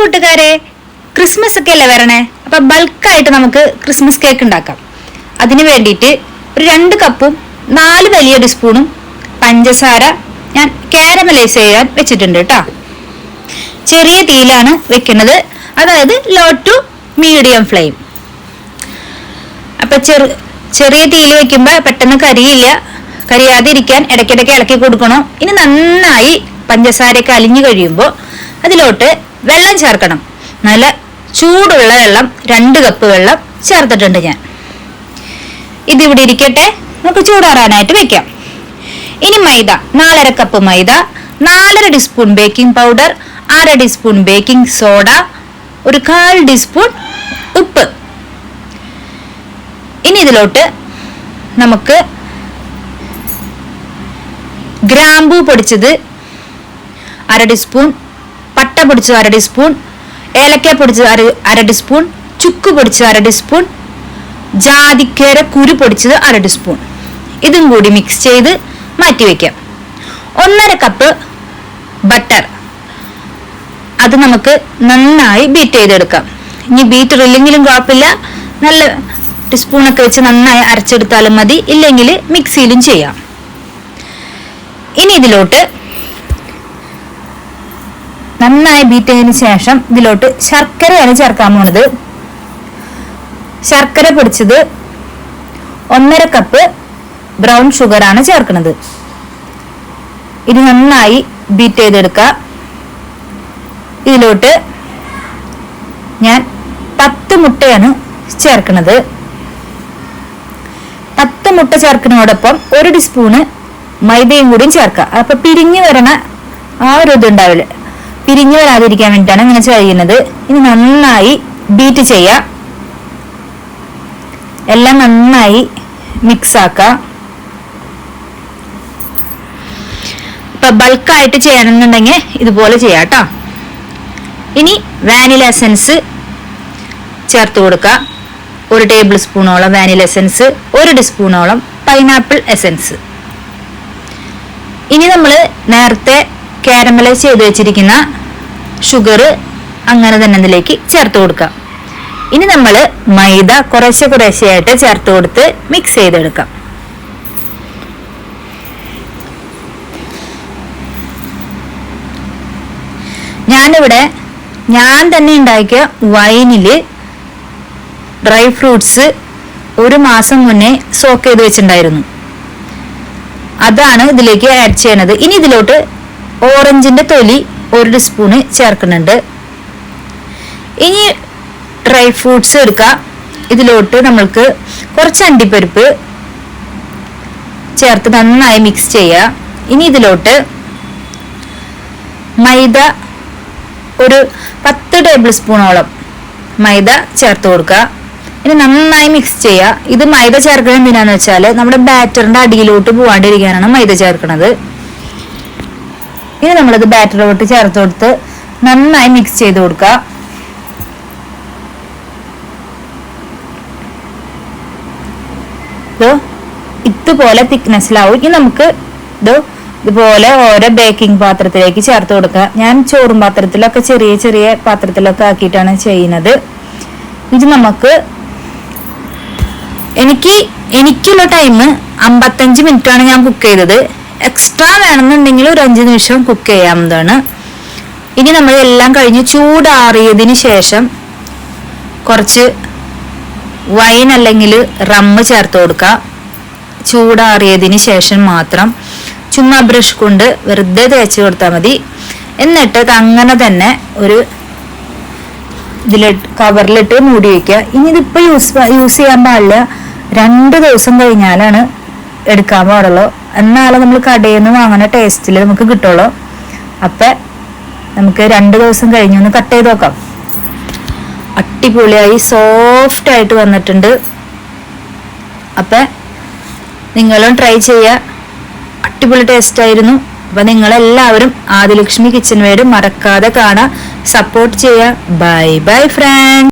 കൂട്ടുകാരെ ക്രിസ്മസ് ഒക്കെ അല്ലേ വരണേ? അപ്പൊ ബൾക്കായിട്ട് നമുക്ക് ക്രിസ്മസ് കേക്ക് ഉണ്ടാക്കാം. അതിന് വേണ്ടിയിട്ട് ഒരു രണ്ട് കപ്പും നാല് വലിയൊരു സ്പൂണും പഞ്ചസാര ഞാൻ കാരമലൈസ് ചെയ്യാൻ വെച്ചിട്ടുണ്ട് കേട്ടോ. ചെറിയ തീയിലാണ് വെക്കുന്നത്. അതായത് ലോ ടു മീഡിയം ഫ്ലെയിം അപ്പൊ ചെറു ചെറിയ തീയിൽ വെക്കുമ്പോൾ പെട്ടെന്ന് കരിയില്ല. കരിയാതിരിക്കാൻ ഇടയ്ക്കിടയ്ക്ക് ഇളക്കി കൊടുക്കണം. ഇനി നന്നായി പഞ്ചസാരയൊക്കെ അലിഞ്ഞു കഴിയുമ്പോൾ അതിലോട്ട് വെള്ളം ചേർക്കണം. നല്ല ചൂടുള്ള വെള്ളം രണ്ട് കപ്പ് വെള്ളം ചേർത്തിട്ടുണ്ട് ഞാൻ. ഇതിവിടെ ഇരിക്കട്ടെ. നമുക്ക് ചൂടാറാനായിട്ട് വെക്കാം. ഇനി മൈദ നാലര കപ്പ് മൈദ നാലര ടീസ്പൂൺ ബേക്കിംഗ് പൗഡർ അര ടീസ്പൂൺ ബേക്കിംഗ് സോഡ ഒരു കാൽ ടീസ്പൂൺ ഉപ്പ്. ഇനി ഇതിലോട്ട് നമുക്ക് ഗ്രാമ്പൂ പൊടിച്ചത് അര ടീസ്പൂൺ പട്ട പൊടിച്ചത് അര ടീസ്പൂൺ ഏലക്ക പൊടിച്ചത് അര അര ടീസ്പൂൺ ചുക്ക് പൊടിച്ചത് അര ടീസ്പൂൺ ജാതിക്കേര കുരു പൊടിച്ചത് അര ടീസ്പൂൺ. ഇതും കൂടി മിക്സ് ചെയ്ത് മാറ്റി വയ്ക്കാം ഒന്നര കപ്പ് ബട്ടർ അത് നമുക്ക് നന്നായി ബീറ്റ് ചെയ്തെടുക്കാം. ഇനി ബീറ്റർ ഇല്ലെങ്കിലും കുഴപ്പമില്ല. നല്ല ടീസ്പൂണൊക്കെ വെച്ച് നന്നായി അരച്ചെടുത്താലും മതി. ഇല്ലെങ്കിൽ മിക്സിയിലും ചെയ്യാം. ഇനി ഇതിലോട്ട് നന്നായി ബീറ്റ് ചെയ്തതിന് ശേഷം ഇതിലോട്ട് ശർക്കരയാണ് ചേർക്കാൻ പോണത്. ശർക്കര പൊടിച്ചത് ഒന്നര കപ്പ് ബ്രൗൺ ഷുഗർ ആണ് ചേർക്കുന്നത് ഇത് നന്നായി ബീറ്റ് ചെയ്തെടുക്കുക ഇതിലോട്ട് ഞാൻ പത്ത് മുട്ടയാണ് ചേർക്കുന്നത് പത്ത് മുട്ട ചേർക്കുന്നതോടൊപ്പം ഒരു ടീസ്പൂണ് മൈദയും കൂടിയും ചേർക്കുക അപ്പൊ പിരിഞ്ഞു വരണ ആ ഒരു ഇത് ഉണ്ടാവില്ല? പിരിഞ്ഞു വരാതിരിക്കാൻ വേണ്ടിയിട്ടാണ് ഇങ്ങനെ ചെയ്യുന്നത്. ഇനി നന്നായി ബീറ്റ് ചെയ്യുക എല്ലാം നന്നായി മിക്സ് ആക്കുക ഇപ്പൊ ബൾക്കായിട്ട് ചെയ്യണമെന്നുണ്ടെങ്കിൽ ഇതുപോലെ ചെയ്യാം കേട്ടോ. ഇനി വാനില എസൻസ് ചേർത്ത് കൊടുക്കുക. ഒരു ടേബിൾ സ്പൂണോളം വാനില എസൻസ് ഒരു ടീസ്പൂണോളം പൈനാപ്പിൾ എസൻസ് ഇനി നമ്മൾ നേരത്തെ കാരമലൈസ് ചെയ്ത് വെച്ചിരിക്കുന്ന ഷുഗർ അങ്ങനെ തന്നെ ഇതിലേക്ക് ചേർത്ത് കൊടുക്കാം. ഇനി നമ്മൾ മൈദ കുറേശ്ശെ കുറേശ്ശെയായിട്ട് ചേർത്ത് കൊടുത്ത് മിക്സ് ചെയ്തെടുക്കാം. ഞാനിവിടെ ഞാൻ തന്നെ ഉണ്ടാക്കിയ വൈനിൽ ഡ്രൈ ഫ്രൂട്ട്സ് ഒരു മാസം മുന്നേ സോക്ക് ചെയ്ത് വെച്ചിട്ടുണ്ടായിരുന്നു. അതാണ് ഇതിലേക്ക് ആഡ് ചെയ്യണത്. ഇനി ഇതിലോട്ട് ഓറഞ്ചിന്റെ തൊലി ഒരു ടീസ്പൂണ് ചേർക്കുന്നുണ്ട്. ഇനി ഡ്രൈ ഫ്രൂട്ട്സ് എടുക്കുക ഇതിലോട്ട് നമ്മൾക്ക് കുറച്ച് അണ്ടിപ്പരിപ്പ് ചേർത്ത് നന്നായി മിക്സ് ചെയ്യുക ഇനി ഇതിലോട്ട് മൈദ ഒരു പത്ത് ടേബിൾ സ്പൂണോളം മൈദ ചേർത്ത് കൊടുക്കുക ഇനി നന്നായി മിക്സ് ചെയ്യുക ഇത് മൈദ ചേർക്കുന്നത് എന്തിനാന്ന് വെച്ചാൽ നമ്മുടെ ബാറ്ററിന്റെ അടിയിലോട്ട് പോകാണ്ടിരിക്കാനാണ് മൈദ ചേർക്കുന്നത്. ഇനി നമ്മളത് ബാറ്ററിലോട്ട് ചേർത്ത് കൊടുത്ത് നന്നായി മിക്സ് ചെയ്ത് കൊടുക്കുക. ഇത് ഇതുപോലെ തിക്നെസ്സിലാവും ഇനി നമുക്ക് ഇത് ഇതുപോലെ ഓരോ ബേക്കിംഗ് പാത്രത്തിലേക്ക് ചേർത്ത് കൊടുക്കുക. ഞാൻ ചോറും പാത്രത്തിലൊക്കെ ചെറിയ ചെറിയ പാത്രത്തിലൊക്കെ ആക്കിയിട്ടാണ് ചെയ്യുന്നത്. ഇത് നമുക്ക് എനിക്ക് എനിക്കുള്ള ടൈം അമ്പത്തഞ്ച് ആണ് ഞാൻ കുക്ക് ചെയ്തത്. എക്സ്ട്രാ വേണമെന്നുണ്ടെങ്കിൽ ഒരു അഞ്ച് നിമിഷം കുക്ക് ചെയ്യാവുന്നതാണ്. ഇനി നമ്മൾ എല്ലാം കഴിഞ്ഞ് ചൂടാറിയതിന് ശേഷം കുറച്ച് വൈൻ അല്ലെങ്കിൽ റമ്മ് ചേർത്ത് കൊടുക്കുക. ചൂടാറിയതിന് ശേഷം മാത്രം ചുമ്മാ ബ്രഷ് കൊണ്ട് വെറുതെ തേച്ച് കൊടുത്താൽ മതി. എന്നിട്ട് അങ്ങനെ തന്നെ ഒരു ഇതിലിട്ട് കവറിലിട്ട് മൂടി വയ്ക്കുക. ഇനി ഇതിപ്പോൾ യൂസ് യൂസ് ചെയ്യാൻ പാടില്ല. രണ്ട് ദിവസം കഴിഞ്ഞാലാണ് എടുക്കാൻ പാടുള്ളൂ. എന്നാലും നമ്മൾ കടയിൽ നിന്ന് വാങ്ങുന്ന ടേസ്റ്റിൽ നമുക്ക് കിട്ടുള്ളൂ. അപ്പം നമുക്ക് രണ്ട് ദിവസം കഴിഞ്ഞ് ഒന്ന് കട്ട് ചെയ്ത് നോക്കാം. അടിപൊളിയായി സോഫ്റ്റ് ആയിട്ട് വന്നിട്ടുണ്ട്. അപ്പം നിങ്ങളും ട്രൈ ചെയ്യുക അടിപൊളി ടേസ്റ്റ് ആയിരുന്നു. അപ്പൊ നിങ്ങളെല്ലാവരും ആദിലക്ഷ്മി കിച്ചൺ വേഡ് മറക്കാതെ കാണാം. സപ്പോർട്ട് ചെയ്യുക ബൈ ബൈ ഫ്രണ്ട്